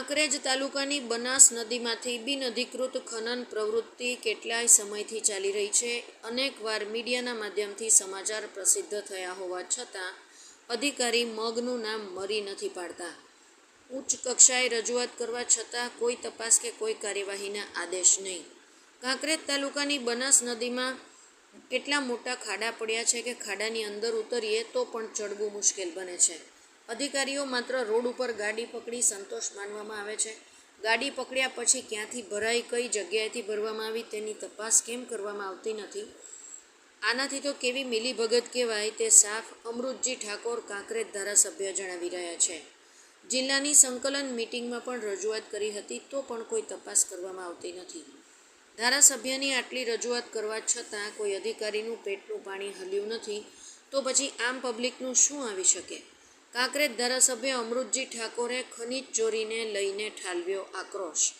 કાંકરેજ તાલુકાની બનાસ નદીમાંથી બિનઅધિકૃત ખનન પ્રવૃત્તિ કેટલાય સમયથી ચાલી રહી છે. અનેકવાર મીડિયાના માધ્યમથી સમાચાર પ્રસિદ્ધ થયા હોવા છતાં અધિકારી મગનું નામ મરી નથી પાડતા. ઉચ્ચ કક્ષાએ રજૂઆત કરવા છતાં કોઈ તપાસ કે કોઈ કાર્યવાહીના આદેશ નહીં. કાંકરેજ તાલુકાની બનાસ નદીમાં એટલા મોટા ખાડા પડ્યા છે કે ખાડાની અંદર ઉતરીએ તો પણ ચડવું મુશ્કેલ બને છે. અધિકારીઓ માત્ર રોડ ઉપર ગાડી પકડી સંતોષ માનવામાં આવે છે. ગાડી પકડ્યા પછી ક્યાંથી ભરાઈ, કઈ જગ્યાએથી ભરવામાં આવી તેની તપાસ કેમ કરવામાં આવતી નથી? આનાથી તો કેવી મિલીભગત કહેવાય તે સાફ અમૃતજી ઠાકોર કાંકરેજ ધારાસભ્ય જણાવી રહ્યા છે. જિલ્લાની સંકલન મિટિંગમાં પણ રજૂઆત કરી હતી તો પણ કોઈ તપાસ કરવામાં આવતી નથી. ધારાસભ્યની આટલી રજૂઆત કરવા છતાં કોઈ અધિકારીનું પેટનું પાણી હલ્યું નથી તો પછી આમ પબ્લિકનું શું આવી શકે? કાંકરેજ ધારાસભ્ય અમૃતજી ઠાકોરે ખનીજ ચોરીને લઈને ઠાલવ્યો આક્રોશ.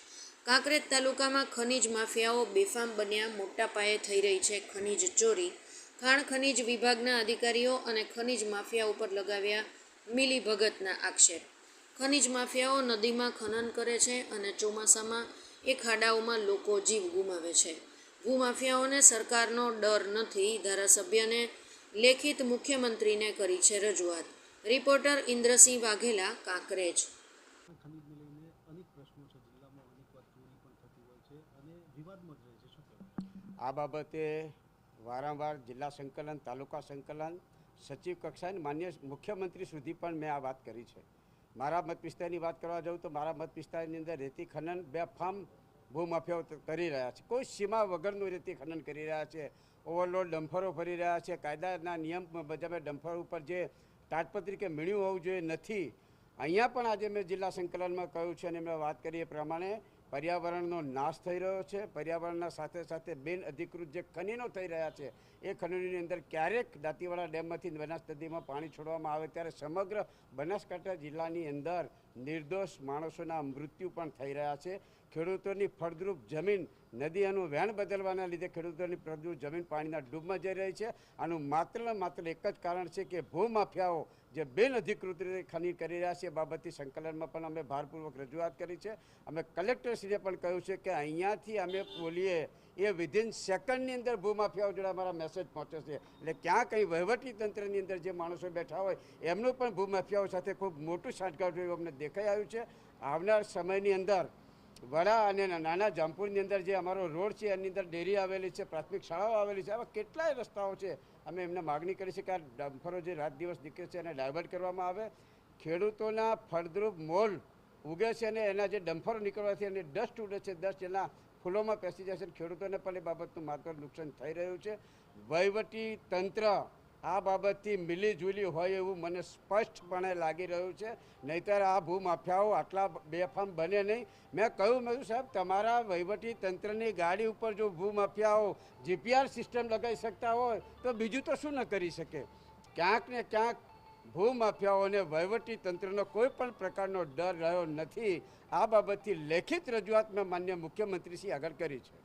કાંકરેજ તાલુકામાં ખનીજ માફિયાઓ બેફામ બન્યા, મોટા પાયે થઈ રહી છે ખનીજ ચોરી. ખાણ ખનીજ વિભાગના અધિકારીઓ અને ખનીજ માફિયા ઉપર લગાવ્યા મિલી ભગતના આક્ષેપ. ખનીજ માફિયાઓ નદીમાં ખનન કરે છે અને ચોમાસામાં એ ખાડાઓમાં લોકો જીવ ગુમાવે છે. ભૂમાફિયાઓને સરકારનો ડર નથી, ધારાસભ્યને લેખિત મુખ્યમંત્રીને કરી છે રજૂઆત. રિપોર્ટર ઇન્દ્રસિંહ વાઘેલા, કાંકરેજ. આ બાબતે વારંવાર જિલ્લા સંકલન, તાલુકા સંકલન સચિવ કક્ષાએ માન્ય મુખ્યમંત્રી સુધી પણ મેં આ વાત કરી છે. મારા મત વિસ્તારની વાત કરવા જાઉં તો મારા મત વિસ્તારની અંદર રેતી ખનન બેફામ ભૂમાફિયાઓ કરી રહ્યા છે. કોઈ સીમા વગરનું રેતી ખનન કરી રહ્યા છે. ઓવરલોડ ડમ્ફરો ફરી રહ્યા છે. કાયદાના નિયમ મુજબ ડમ્ફર ઉપર જે તાટપત્રી કે મીણ્યું હોવું જોઈએ નથી. અહીંયા પણ આજે મેં જિલ્લા સંકલનમાં કહ્યું છે અને મેં વાત કરી એ પ્રમાણે પર્યાવરણનો નાશ થઈ રહ્યો છે. પર્યાવરણના સાથે સાથે બિન અધિકૃત જે ખનીનો થઈ રહ્યા છે, એ ખનીની અંદર ક્યારેક દાંતીવાડા ડેમમાંથી બનાસ નદીમાં પાણી છોડવામાં આવે ત્યારે સમગ્ર બનાસકાંઠા જિલ્લાની અંદર નિર્દોષ માણસોના મૃત્યુ પણ થઈ રહ્યા છે. ખેડૂતોની ફળદ્રુપ જમીન નદી એનું વહેણ બદલવાના લીધે ખેડૂતોની ફળદ્રુપ જમીન પાણીના ડૂબમાં જઈ રહી છે. આનું માત્ર માત્ર એક જ કારણ છે કે ભૂમાફિયાઓ જે બિન અધિકૃત રીતે ખનીજ કરી રહ્યા છે એ બાબતથી સંકલનમાં પણ અમે ભારપૂર્વક રજૂઆત કરી છે. અમે કલેક્ટરશ્રીને પણ કહ્યું છે કે અહીંયાથી અમે બોલીએ એ વિધિન સેકન્ડની અંદર ભૂમાફિયાઓ જોડે અમારા મેસેજ પહોંચે છે. એટલે ક્યાં કંઈ વહીવટી તંત્રની અંદર જે માણસો બેઠા હોય એમનું પણ ભૂમાફિયાઓ સાથે ખૂબ મોટું સાંઠગાંઠ એવું અમને દેખાઈ આવ્યું છે. આવનાર સમયની અંદર વડા અને નાના જામપુરની અંદર જે અમારો રોડ છે, એની અંદર ડેરી આવેલી છે, પ્રાથમિક શાળાઓ આવેલી છે, આવા કેટલાય રસ્તાઓ છે. અમે એમને માગણી કરી છે કે આ ડમ્ફરો જે રાત દિવસ નીકળે છે, એને ડાયવર્ટ કરવામાં આવે. ખેડૂતોના ફળદ્રુપ મોલ ઉગે છે અને એના જે ડમ્ફરો નીકળવાથી અને ડસ્ટ ઉડે છે, ડસ્ટ એના ફૂલોમાં પેસી જાય છે ખેડૂતોને પણ એ બાબતનું માત્ર નુકસાન થઈ રહ્યું છે. વહીવટી તંત્ર આ બાબતથી મિલીજુલી હોય એવું મને સ્પષ્ટપણે લાગી રહ્યું છે. નહીંતર આ ભૂમાફિયાઓ આટલા બેફામ બને નહીં. મેં કહ્યું, મેં સાહેબ, તમારા વહીવટી તંત્રની ગાડી ઉપર જો ભૂમાફિયાઓ જીપીઆર સિસ્ટમ લગાવી શકતા હોય, તો બીજું તો શું ન કરી શકે? ક્યાંક ને ક્યાંક ભૂમાફિયાઓને વહીવટી તંત્રનો કોઈ પણ પ્રકારનો ડર રહ્યો નથી. આ બાબતથી લેખિત રજૂઆત મેં માન્ય મુખ્યમંત્રીશ્રી આગળ કરી છે.